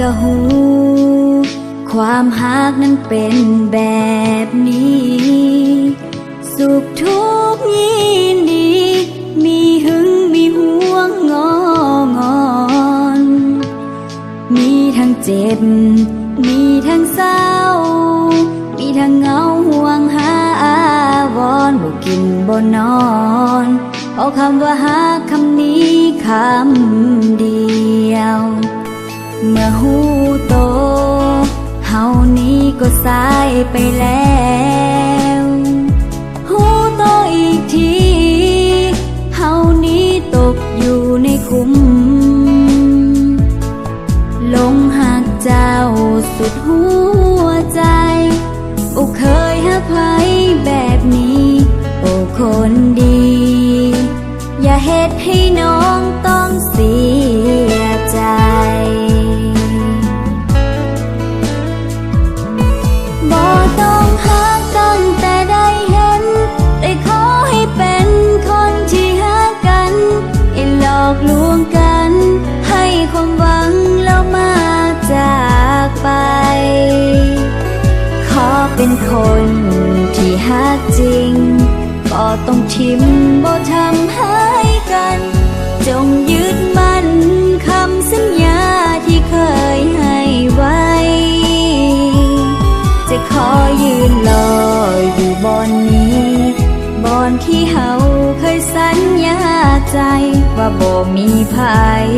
กะหู ความหักนั้นเป็นแบบนี้ สุขทุกข์ยินดี มีหึงมีห่วงงองอน มีทั้งเจ็บ มีทั้งเศร้า มีทั้งเหงาห่วงหาอาวรณ์บ่กินบ่นอน เอาคำว่าหักคำนี้คำเดียว หูโต เฮานี้ก็สายไปแล้วหูโตอีกที เฮานี้ตกอยู่ในคุ้ม ลงหักเจ้าสุดหัวใจอุเคยหักใครแบบนี้ โอ้คนดี เป็นคนที่หักจริง ก็ต้องทิมบ่ทำให้กัน จงยึดมั่นคำสัญญาที่เคยให้ไว้ จะขอยืนรออยู่บอนนี้บอนที่เฮาเคยสัญญาใจว่าบ่มีภัย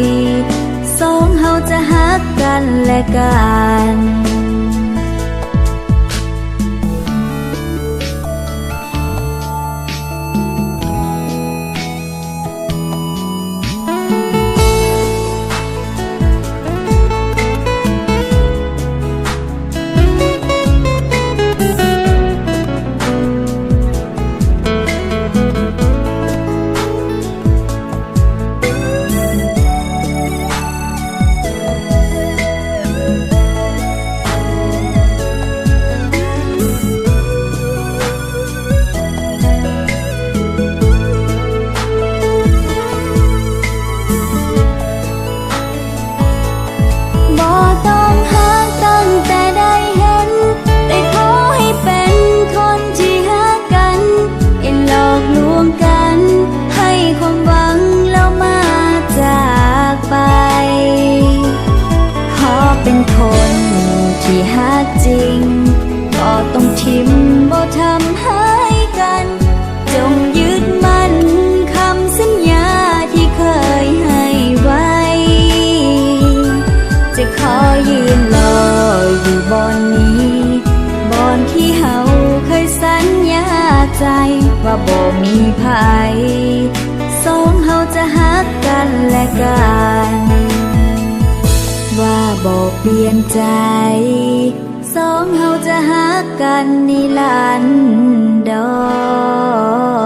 สองเฮาจะหักกันและกัน จะหักกันและกัน ว่าบอกเปลี่ยนใจ สองเฮาจะหักกันนิลันดร